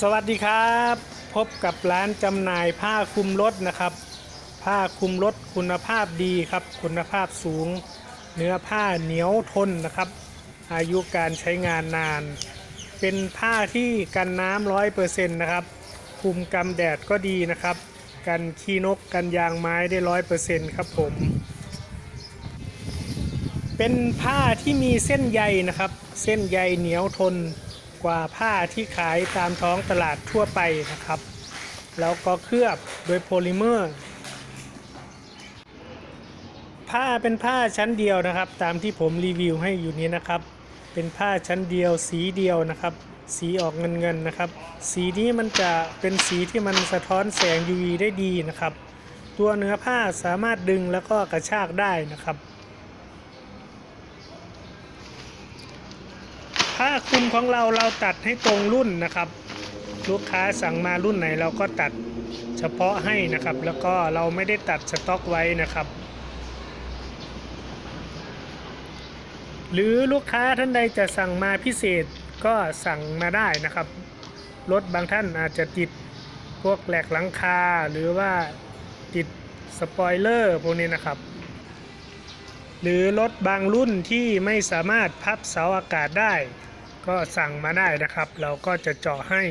สวัสดีครับ พบกับร้านจำหน่ายผ้าคลุมรถนะครับ ผ้าคลุมรถคุณภาพดีครับ คุณภาพสูง เนื้อผ้าเหนียวทนนะครับ อายุการใช้งานนาน เป็นผ้าที่กันน้ำร้อยเปอร์เซ็นต์นะครับคุมกำแดดก็ดีนะครับ กันขี้นกกันยางไม้ได้ร้อยเปอร์เซ็นต์ครับผม เป็นผ้าที่มีเส้นใยนะครับ เส้นใยเหนียวทน กว่าผ้าที่ขายตามท้องตลาดทั่วไปนะครับ แล้วก็เคลือบโดยโพลิเมอร์ผ้าเป็นผ้าชั้นเดียวนะครับ ตามที่ผมรีวิวให้อยู่นี้นะครับ เป็นผ้าชั้นเดียวสีเดียวนะครับ สีออกเงินเงินๆนะครับ สีนี้มันจะเป็นสีที่มันสะท้อนแสง UV ได้ดีนะครับ ตัวเนื้อผ้าสามารถดึงแล้วก็กระชากได้นะครับ ผ้าคุมของเราเราตัดให้ตรงรุ่นนะครับ ลูกค้าสั่งมารุ่นไหนเราก็ตัดเฉพาะให้นะครับ แล้วก็เราไม่ได้ตัดสต็อกไว้นะครับ หรือลูกค้าท่านใดจะสั่งมาพิเศษก็สั่งมาได้นะครับ รถบางท่านอาจจะติดพวกแหลกหลังคาหรือว่าติดสปอยเลอร์พวกนี้นะครับ หรือรถบางรุ่นที่ไม่สามารถพับเสาอากาศได้ ก็สั่งมาได้นะครับ เราก็จะเจาะให้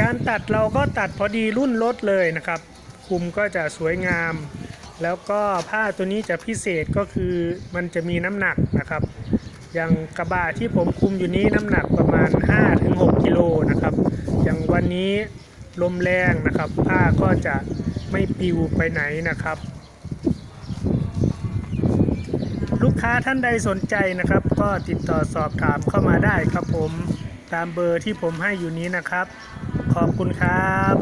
การตัดเราก็ตัดพอดีรุ่นรถเลยนะครับ คุมก็จะสวยงาม แล้วก็ผ้าตัวนี้จะพิเศษก็คือมันจะมีน้ำหนักนะครับ อย่างกระบะที่ผมคุมอยู่นี้น้ำหนักประมาณ 5-6กิโลนะครับ อย่างวันนี้ลมแรงนะครับ ผ้าก็จะไม่ปิวไปไหนนะครับ ค้าท่านใดสนใจนะครับ ก็ติดต่อสอบถามเข้ามาได้ครับผมตามเบอร์ที่ผมให้อยู่นี้นะครับ ขอบคุณครับ